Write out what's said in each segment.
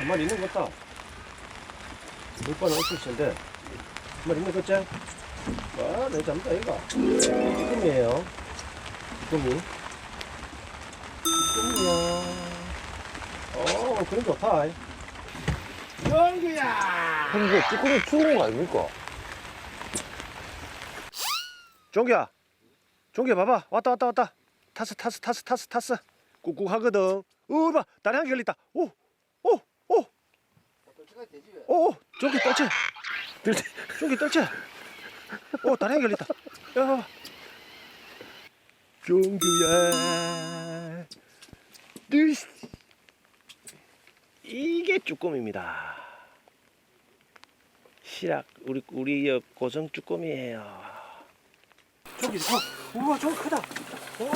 한 마리 있는 것 같다. 물바는 없을 텐데. 한 마리 있는 것 같지? 아, 내 잠다, 이거. 쭈꾸미에요. 쭈꾸미. 쭈꾸미야. 어, 그런 좋다. 형님 이거 쭈꾸미 죽은 거 아닙니까? 종기야. 종기야, 봐봐. 왔다, 왔다, 왔다. 타스, 타스, 타스, 타스, 타스. 꾹꾹 하거든. 어, 봐. 다리 한개 열렸다. 오, 오, 오. 오, 오. 종기 떨치. 종기 떨치. 오, 다리 한개 열렸다. 야. 종규야. 이게 쭈꾸미입니다. 시락, 우리, 우리 여 고성 쭈꾸미예요. 저기, 어, 우와, 저기 크다. 어,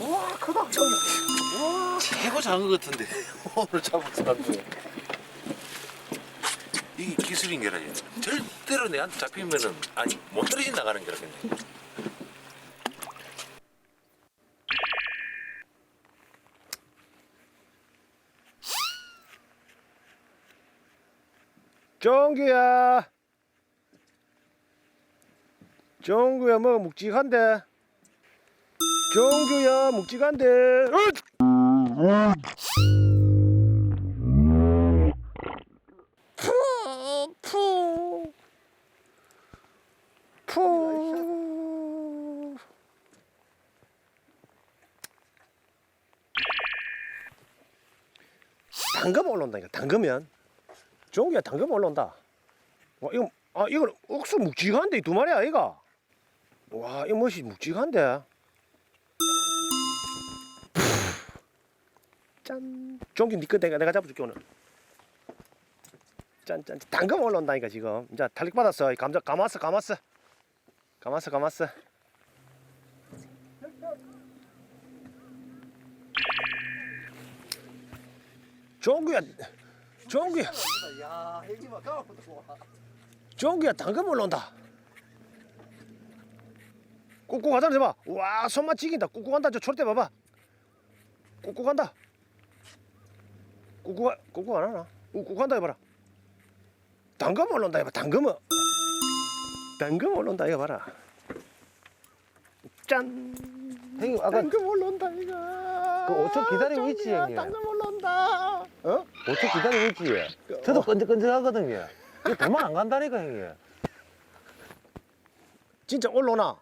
우와, 크다, 저기. 우와. 최고 작은 것 같은데 오늘 잡은 사람들 이게 기술인 게라요 절대로 내한테 잡히면은 아니 못 떨어진 나가는 게라겠네 정규야. 정규야, 뭐 묵직한데. 정규야, 묵직한데. 으! 당금 올라온다니까, 당금면. 종기야 당근 올라온다. 와 이거 아 이거 억수 묵직한데 이두 마리야 이가. 와 이거 멋이 묵직한데. 짠. 종기 니꺼 내가 내가 잡아줄게 오늘. 짠짠 당근 올라온다니까 지금. 이제 달릭 받았어. 이 감자 감았어 감았어. 감았어 감았어. 종규야 종규야. 야, 헬기만 까먹고 좋아. 종규야 당근 올라온다. 꾹꾹 하자 해봐. 와 손맛 찍인다. 꾹꾹 한다. 저 초대 봐봐. 꾹꾹 한다. 꾹꾹 하- 꾹꾹 안 하나? 꾹꾹 한다 해봐라. 당근 올라온다 해봐. 당근은 당근 올라온다 이거 봐라. 짠. 형님 아까 당근 올라온다 이거. 그 오초 기다리고 있지, 종규야, 형님. 당근 올라온다 어? 어떻게 기다리고 있지 저도 끈적끈적하거든요 이거 도망 안 간다니까 형님 진짜 올라오나?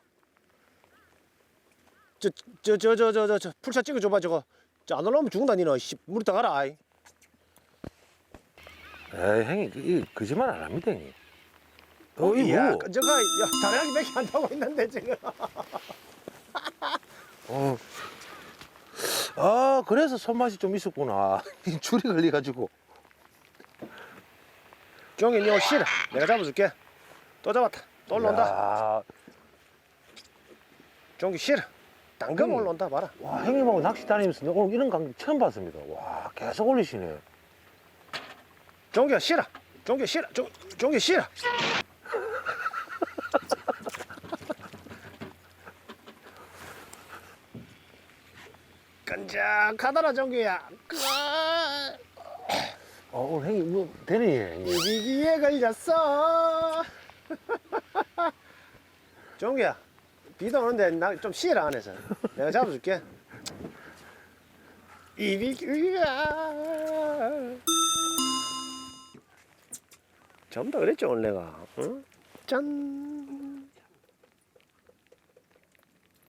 저 저 저 저 저저 풀샷 찍어줘봐 저거 저 안 올라오면 죽는다 니는 씨 물에 들어가라 아이. 에이 형님 그- 이거 거짓말 안 합니다 형님 어야 이거 끈적아 야 다리하기 몇개 안 타고 있는데 지금 어. 아 그래서 손맛이 좀 있었구나. 이 줄이 걸려가지고. 종이 니오 싫어 내가 잡아줄게. 또 잡았다. 또 올라온다. 야, 종이 싫어. 당근 음. 올라온다. 봐라. 와 형님하고 낚시 다니면서 내가 오늘 이런 광경 처음 봤습니다. 와 계속 올리시네. 종기야 싫어. 종기 싫어. 종 종기 싫어 끈적하더라 종기야 어, 오늘 형님 뭐 되네 형님. 이기기에 걸렸어. 종기야, 비도 오는데 나 좀 쉬라 안에서. 내가 잡아줄게. 이비기야. 전부 다 그랬죠 내가. 응? 짠.